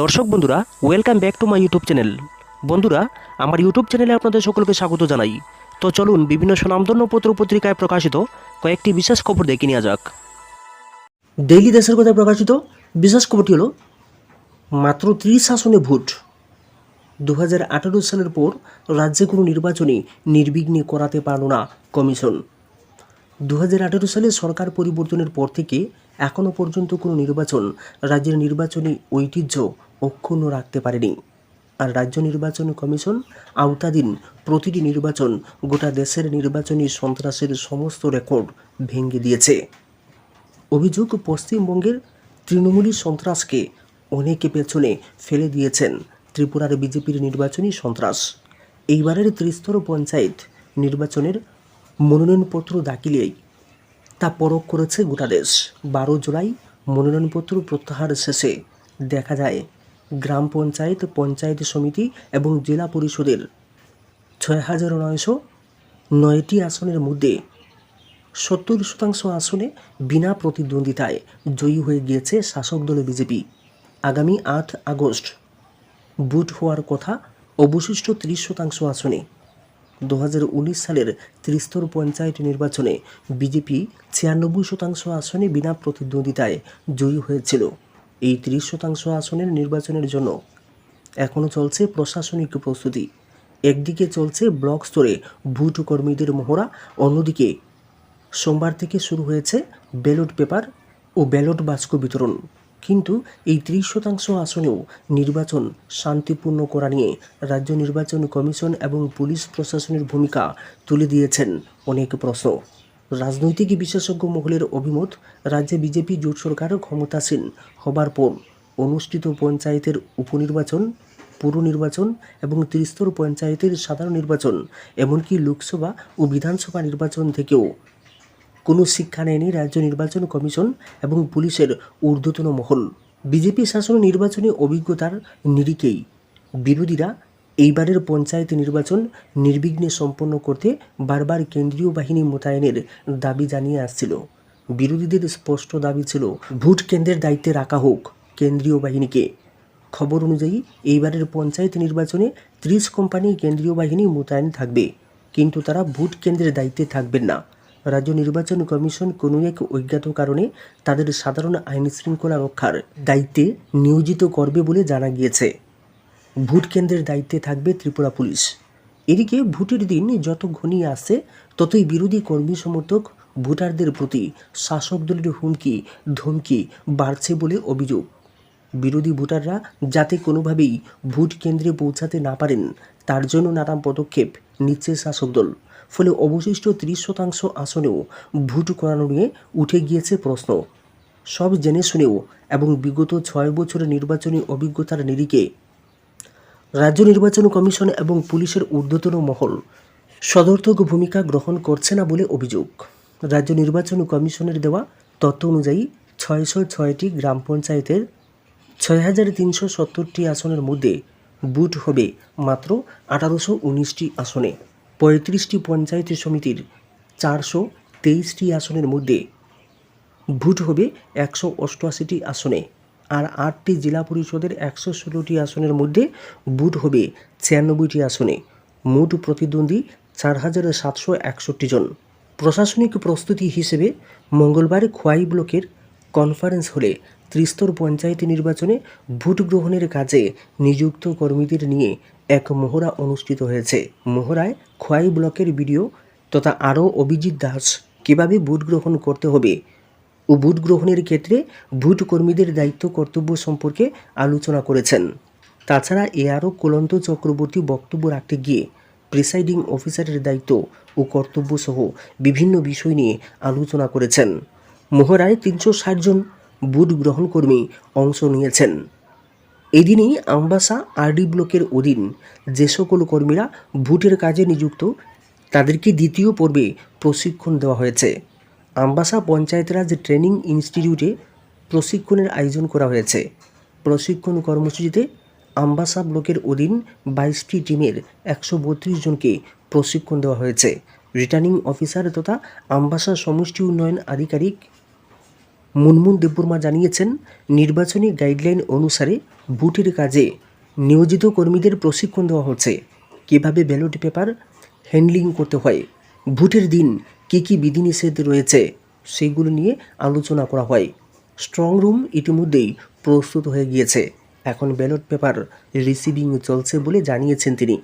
দর্শক বন্ধুরা welcome back to my YouTube channel বন্ধুরা, আমার ইউটিউব চ্যানেলে আপনাদের সকলকে স্বাগত জানাই। তো চলুন বিভিন্ন সুনামধন্য পত্র পত্রিকায় প্রকাশিত কয়েকটি বিশেষ খবর দেখে নেওয়া যাক। ডেইলি দেশের কথায় প্রকাশিত? বিশেষ খবরটি হলো, মাত্র ত্রিশ আসনে ভোট। দু হাজার আঠারো সালের পর রাজ্যে কোনো নির্বাচনই নির্বিঘ্নে করাতে পারল না কমিশন। দু হাজার আঠেরো সালে সরকার পরিবর্তনের পর থেকে এখনও পর্যন্ত কোনো নির্বাচন রাজ্যের নির্বাচনী ঐতিহ্য অক্ষুণ্ণ রাখতে পারেনি। আর রাজ্য নির্বাচন কমিশন আওতাধীন প্রতিটি নির্বাচন গোটা দেশের নির্বাচনী সন্ত্রাসের সমস্ত রেকর্ড ভেঙে দিয়েছে। অভিযোগ পশ্চিমবঙ্গের তৃণমূলী সন্ত্রাসকে অনেকে পেছনে ফেলে দিয়েছেন ত্রিপুরার বিজেপির নির্বাচনী সন্ত্রাস। এইবারের ত্রিস্তর পঞ্চায়েত নির্বাচনের মনোনয়নপত্র দাখিলেই তা পরখ করেছে গোটা দেশ। বারো জুলাই মনোনয়নপত্র প্রত্যাহার শেষে দেখা যায় গ্রাম পঞ্চায়েত পঞ্চায়েত সমিতি এবং জেলা পরিষদের ছয় হাজার নয়শো নয়টি আসনের মধ্যে সত্তর শতাংশ আসনে বিনা প্রতিদ্বন্দ্বিতায় জয়ী হয়ে গিয়েছে শাসক দল বিজেপি। আগামী আট আগস্ট বুট হওয়ার কথা অবশিষ্ট ত্রিশ শতাংশ আসনে দু হাজার উনিশ সালের ত্রিস্তর পঞ্চায়েত নির্বাচনে বিজেপি ছিয়ানব্বই শতাংশ আসনে বিনা প্রতিদ্বন্দ্বিতায় জয়ী হয়েছিল। এই ত্রিশ শতাংশ আসনের নির্বাচনের জন্য এখনও চলছে প্রশাসনিক প্রস্তুতি। একদিকে চলছে ব্লক স্তরে ভোট কর্মীদের মহড়া অন্যদিকে সোমবার থেকে শুরু হয়েছে ব্যালট পেপার ও ব্যালট বাস্ক বিতরণ। কিন্তু এই ত্রিশ শতাংশ আসনেও নির্বাচন শান্তিপূর্ণ করা নিয়ে রাজ্য নির্বাচন কমিশন এবং পুলিশ প্রশাসনের ভূমিকা তুলে দিয়েছেন অনেক প্রশ্ন। রাজনৈতিক বিশেষজ্ঞ মহলের অভিমত, রাজ্যে বিজেপি জোট সরকার ক্ষমতাসীন হবার পর অনুষ্ঠিত পঞ্চায়েতের উপনির্বাচন পুর নির্বাচন এবং ত্রিস্তর পঞ্চায়েতের সাধারণ নির্বাচন, এমনকি লোকসভা ও বিধানসভা নির্বাচন থেকেও শিক্ষা নেয়নি রাজ্য নির্বাচন কমিশন এবং পুলিশের ঊর্ধ্বতন মহল। বিজেপি শাসন নির্বাচনী অভিজ্ঞতার নিরিখেই। বিরোধীরা এইবারের পঞ্চায়েত নির্বাচন নির্বিঘ্নে সম্পন্ন করতে বারবার কেন্দ্রীয় বাহিনী মোতায়েনের দাবি জানিয়ে আসছিল। বিরোধীদের স্পষ্ট দাবি ছিল, ভোট কেন্দ্রের দায়িত্বে রাখা হোক কেন্দ্রীয় বাহিনীকে। খবর অনুযায়ী এইবারের পঞ্চায়েত নির্বাচনে ত্রিশ কোম্পানি কেন্দ্রীয় বাহিনী মোতায়েন থাকবে, কিন্তু তারা ভোট কেন্দ্রের দায়িত্বে থাকবেন না। রাজ্য নির্বাচন কমিশন কোনো এক অজ্ঞাত কারণে তাদের সাধারণ আইন শৃঙ্খলা রক্ষার দায়িত্বে নিয়োজিত করবে বলে জানা গিয়েছে। ভোট কেন্দ্রের দায়িত্বে থাকবে ত্রিপুরা পুলিশ। এদিকে ভোটের দিন যত ঘনিয়ে আসছে ততই বিরোধী কর্মী সমর্থক ভোটারদের প্রতি শাসক দলের হুমকি, ধমকি বাড়ছে বলে অভিযোগ। বিরোধী ভোটাররা যাতে কোনোভাবেই ভোট কেন্দ্রে পৌঁছাতে না পারেন, তার জন্য নানা পদক্ষেপ নিচ্ছে শাসক দল। ফলে অবশিষ্ট ত্রিশ শতাংশ আসনেও ভোট করানো নিয়ে উঠে গিয়েছে প্রশ্ন। সব জেনে শুনেও এবং বিগত ছয় বছরের নির্বাচনী অভিজ্ঞতার নিরিখে রাজ্য নির্বাচন কমিশন এবং পুলিশের ঊর্ধ্বতন মহল সদর্থক ভূমিকা গ্রহণ করছে না বলে অভিযোগ। রাজ্য নির্বাচন কমিশনের দেওয়া তথ্য অনুযায়ী ছয়শো ছয়টি গ্রাম পঞ্চায়েতের ছয় হাজার তিনশো সত্তরটি আসনের মধ্যে বুট হবে মাত্র আঠারোশো উনিশটি আসনে। পঁয়ত্রিশটি পঞ্চায়েত সমিতির চারশো তেইশটি আসনের মধ্যে ভোট হবে একশো অষ্টআশিটি আসনে আর আটটি জেলা পরিষদের একশো ষোলোটি আসনের মধ্যে ভোট হবে ছিয়ানব্বইটি আসনে। মোট প্রতিদ্বন্দ্বী চার হাজার সাতশো একষট্টি জন। প্রশাসনিক প্রস্তুতি হিসেবে মঙ্গলবার খোয়াই ব্লকের কনফারেন্স হলে ত্রিস্তর পঞ্চায়েত নির্বাচনে ভোট গ্রহণের কাজে নিযুক্ত কর্মীদের নিয়ে এক মহড়া অনুষ্ঠিত হয়েছে। মহড়ায় খোয়াই ব্লকের বিডিও তথা আরও অভিজিৎ দাস। কীভাবে ভোট গ্রহণ করতে হবে? ও ভোট গ্রহণের ক্ষেত্রে ভোট কর্মীদের দায়িত্ব কর্তব্য সম্পর্কে আলোচনা করেছেন। তাছাড়া এ আরও কুলন্ত চক্রবর্তী বক্তব্য রাখতে গিয়ে প্রিসাইডিং অফিসারের দায়িত্ব ও কর্তব্য সহ বিভিন্ন বিষয় নিয়ে আলোচনা করেছেন। মহড়ায় তিনশো ষাট জন ভোট গ্রহণ কর্মী অংশ নিয়েছেন। এদিনেই আমবাসা আরডি ব্লকের অধীন যে সকল কর্মীরা ভোটের কাজে নিযুক্ত, তাদেরকে দ্বিতীয় পর্বে প্রশিক্ষণ দেওয়া হয়েছে। আমবাসা পঞ্চায়েতরাজ ট্রেনিং ইনস্টিটিউটে প্রশিক্ষণের আয়োজন করা হয়েছে। প্রশিক্ষণ কর্মসূচিতে আমবাসা ব্লকের অধীন বাইশটি টিমের একশো বত্রিশ জনকে প্রশিক্ষণ দেওয়া হয়েছে। রিটার্নিং অফিসার তথা আমবাসা সমষ্টি উন্নয়ন আধিকারিক মুনমুন দেববর্মা জানিয়েছেন, নির্বাচনী গাইডলাইন অনুসারে বুথের কাজে নিয়োজিত কর্মীদের প্রশিক্ষণ দেওয়া হচ্ছে। কীভাবে ব্যালট পেপার হ্যান্ডলিং করতে হয়, ভোটের দিন কী কী বিধিনিষেধ রয়েছে, সেগুলো নিয়ে আলোচনা করা হয়। স্ট্রং রুম ইতিমধ্যেই প্রস্তুত হয়ে গিয়েছে। এখন ব্যালট পেপার রিসিভিং চলছে বলে জানিয়েছেন তিনি।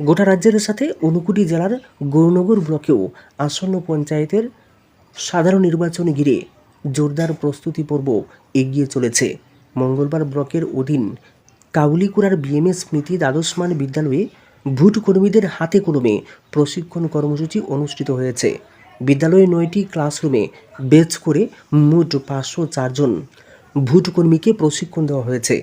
গোটা রাজ্যের সাথে ঊনকোটি জেলার গৌরনগর ব্লকেও আসন্ন পঞ্চায়েতের সাধারণ নির্বাচন ঘিরে জোরদার প্রস্তুতি পর্ব এগিয়ে চলেছে। মঙ্গলবার ব্লকের অধীন কাউলিকুড়ার বিএমএস স্মৃতি দ্বাদশমান বিদ্যালয়ে ভোট কর্মীদের হাতে কলমে প্রশিক্ষণ কর্মসূচি অনুষ্ঠিত হয়েছে। বিদ্যালয়ে নয়টি ক্লাসরুমে বেচ করে মোট পাঁচশো চারজন ভোট কর্মীকে প্রশিক্ষণ দেওয়া হয়েছে।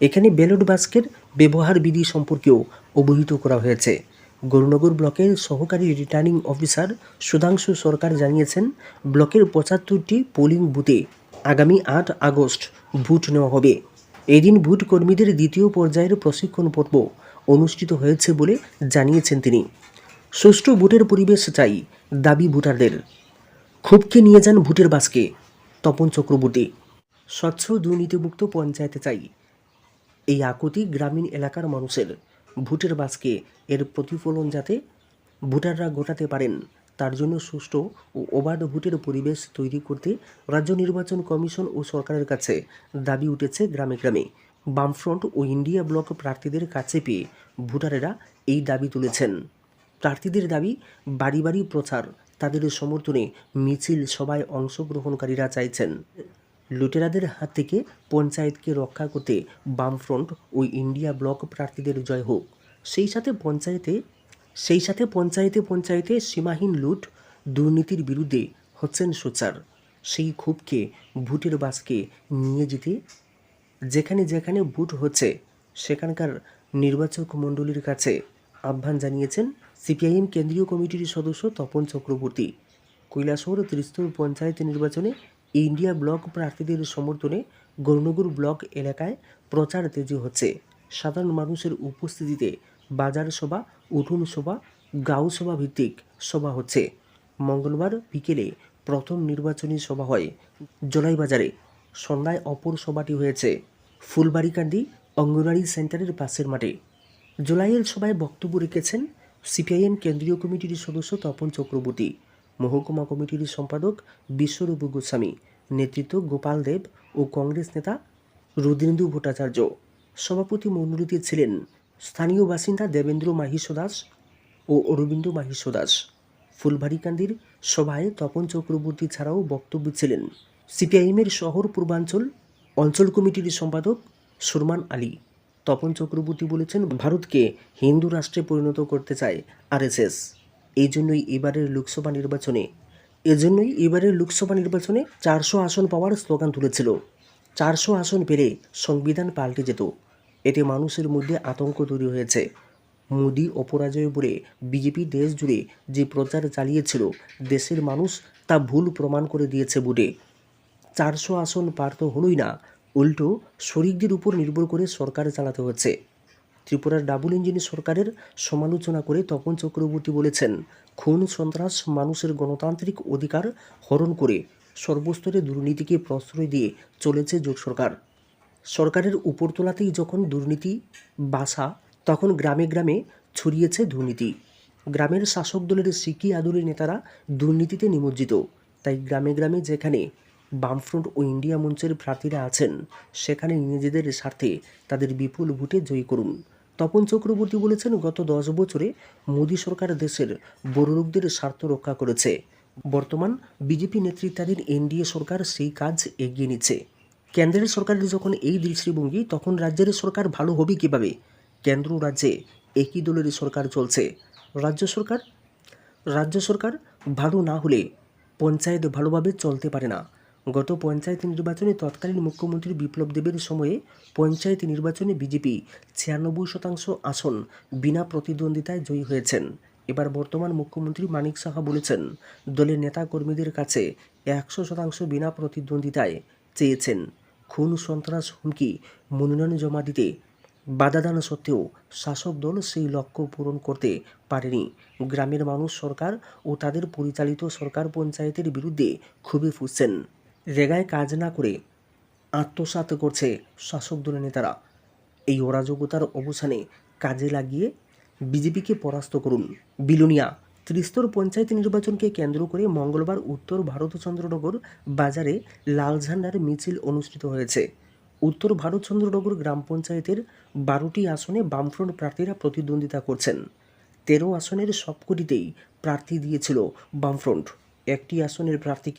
এখানে ব্যালট বাস্কের ব্যবহার বিধি সম্পর্কেও অবহিত করা হয়েছে। গৌরনগর ব্লকের সহকারী রিটার্নিং অফিসার সুধাংশু সরকার জানিয়েছেন, ব্লকের পঁচাত্তরটি পোলিং বুথে আগামী আট আগস্ট ভোট নেওয়া হবে। এদিন ভোট কর্মীদের দ্বিতীয় পর্যায়ের প্রশিক্ষণ পর্ব অনুষ্ঠিত হয়েছে বলে জানিয়েছেন তিনি। সুষ্ঠু ভোটের পরিবেশ চাই দাবি ভোটারদের। ক্ষোভকে নিয়ে যান ভোটের বাসকে, তপন চক্রবর্তী। স্বচ্ছ দুর্নীতিমুক্ত পঞ্চায়েতে চাই। এই আকুতি গ্রামীণ এলাকার মানুষের। ভোটের বাসকে এর প্রতিফলন যাতে ভোটাররা গোটাতে পারেন, তার জন্য সুষ্ঠু ও অবাধ ভোটের পরিবেশ তৈরি করতে রাজ্য নির্বাচন কমিশন ও সরকারের কাছে দাবি উঠেছে গ্রামে গ্রামে। বামফ্রন্ট ও ইন্ডিয়া ব্লক প্রার্থীদের কাছে পেয়ে ভোটারেরা এই দাবি তুলেছেন। প্রার্থীদের দাবি, বাড়ি বাড়ি প্রচার, তাদের সমর্থনে মিছিল সভায় অংশগ্রহণকারীরা চাইছেন। লুটেরাদের হাত থেকে পঞ্চায়েতকে রক্ষা করতে বামফ্রন্ট ও ইন্ডিয়া ব্লক প্রার্থীদের জয় হোক। সেই সাথে পঞ্চায়েতে, সেই সাথে পঞ্চায়েতে পঞ্চায়েতে সীমাহীন লুট দুর্নীতির বিরুদ্ধে হচ্ছেন সোচার সেই ক্ষোভকে, ভোটের বাসকে নিয়ে যেতে যেখানে যেখানে ভোট হচ্ছে, সেখানকার নির্বাচক মণ্ডলীর কাছে আহ্বান জানিয়েছেন সিপিআইএম কেন্দ্রীয় কমিটির সদস্য তপন চক্রবর্তী। কৈলাসহর ত্রিস্তর পঞ্চায়েত নির্বাচনে ইন্ডিয়া ব্লক প্রার্থীদের সমর্থনে গৌরনগর ব্লক এলাকায় প্রচার তেজি হচ্ছে। সাধারণ মানুষের উপস্থিতিতে বাজার সভা, উঠুন সভা, গাঁও সভা ভিত্তিক সভা হচ্ছে। মঙ্গলবার বিকেলে প্রথম নির্বাচনী সভা হয়। জলাইবাজারে সন্ধ্যায় অপর সভাটি হয়েছে। ফুলবাড়িকান্দি অঙ্গনওয়াড়ি সেন্টারের পাশের মাঠে। জুলাইয়ের সভায় বক্তব্য রেখেছেন সিপিআইএম কেন্দ্রীয় কমিটির সদস্য তপন চক্রবর্তী। মহকুমা কমিটির সম্পাদক বিশ্বরূপ গোস্বামী, নেতৃত্ব গোপাল দেব ও কংগ্রেস নেতা রুদ্রেন্দু ভট্টাচার্য। সভাপতি মণ্ডলীতে ছিলেন স্থানীয় বাসিন্দা দেবেন্দ্র মাহিষ্য দাস ও অরবিন্দ মাহিষ্য দাস। ফুলবাড়িকান্দির সভায় তপন চক্রবর্তী ছাড়াও বক্তব্য ছিলেন সিপিআইএমের শহর পূর্বাঞ্চল অঞ্চল কমিটির সম্পাদক সুরমান আলী। তপন চক্রবর্তী বলেছেন, ভারতকে হিন্দু রাষ্ট্রে পরিণত করতে চায় আরএসএস। এই জন্যই এবারের লোকসভা নির্বাচনে, এজন্যই এবারের লোকসভা নির্বাচনে চারশো আসন পাওয়ার স্লোগান তুলেছিল। চারশো আসন পেলে সংবিধান পাল্টে যেত। এতে মানুষের মধ্যে আতঙ্ক তৈরি হয়েছে। মোদি অপরাজয় বলে বিজেপি দেশ জুড়ে যে প্রচার চালিয়েছিল, দেশের মানুষ তা ভুল প্রমাণ করে দিয়েছে বুটে চারশো আসন পার তো হলোই না, উল্টো শরিকদের উপর নির্ভর করে সরকার চালাতে হচ্ছে। ত্রিপুরার ডাবল ইঞ্জিন সরকারের সমালোচনা করে তপন চক্রবর্তী বলেছেন, খুন, সন্ত্রাস, মানুষের গণতান্ত্রিক অধিকার হরণ করে সর্বস্তরে দুর্নীতিকে প্রশ্রয় দিয়ে চলেছে জোট সরকার। সরকারের উপরতলাতেই যখন দুর্নীতি বাসা, তখন গ্রামে গ্রামে ছড়িয়েছে দুর্নীতি। গ্রামের শাসক দলের সিকি আদরের নেতারা দুর্নীতিতে নিমজ্জিত। তাই গ্রামে গ্রামে যেখানে বামফ্রন্ট ও ইন্ডিয়া মঞ্চের প্রার্থীরা আছেন, সেখানে নিজেদের স্বার্থে তাদের বিপুল ভোটে জয়ী করুন। তপন চক্রবর্তী বলেছেন, গত দশ বছরে মোদী সরকার দেশের বড় লোকদের স্বার্থ রক্ষা করেছে। বর্তমান বিজেপি নেতৃত্বাধীন এনডিএ সরকার সেই কাজ এগিয়ে নিচ্ছে। কেন্দ্রের সরকারের যখন এই দৃষ্টিভঙ্গি তখন রাজ্যের সরকার ভালো হবে কীভাবে? কেন্দ্র রাজ্যে একই দলের সরকার চলছে। রাজ্য সরকার? রাজ্য সরকার ভালো না হলে পঞ্চায়েত ভালোভাবে চলতে পারে না। গত পঞ্চায়েত নির্বাচনে তৎকালীন মুখ্যমন্ত্রী বিপ্লব দেবের সময়ে পঞ্চায়েত নির্বাচনে বিজেপি ছিয়ানব্বই শতাংশ আসন বিনা প্রতিদ্বন্দ্বিতায় জয়ী হয়েছেন। এবার বর্তমান মুখ্যমন্ত্রী মানিক সাহা বলেছেন, দলের নেতা কর্মীদের কাছে একশো শতাংশ বিনা প্রতিদ্বন্দ্বিতায় চেয়েছেন। খুন, সন্ত্রাস, হুমকি, মনোনয়ন জমা দিতে বাধাদান সত্ত্বেও শাসক দল সেই লক্ষ্য পূরণ করতে পারেনি। গ্রামের মানুষ সরকার ও তাদের পরিচালিত সরকার পঞ্চায়েতের বিরুদ্ধে ক্ষোভে ফুসছেন। রেগায় কাজ না করে আত্মসাৎ করছে শাসক দলের নেতারা। এই অরাজকতার অবসানে কাজে লাগিয়ে বিজেপিকে পরাস্ত করুন বিলুনিয়া। ত্রিস্তর পঞ্চায়েত নির্বাচনকে কেন্দ্র করে মঙ্গলবার উত্তর ভারতচন্দ্রনগর বাজারে লাল ঝান্ডার মিছিল অনুষ্ঠিত হয়েছে। উত্তর ভারতচন্দ্রনগর গ্রাম পঞ্চায়েতের বারোটি আসনে বামফ্রন্ট প্রার্থীরা প্রতিদ্বন্দ্বিতা করছেন। তেরো আসনের সবকটিতেই প্রার্থী দিয়েছিল বামফ্রন্ট। একটি আসনের প্রার্থীকে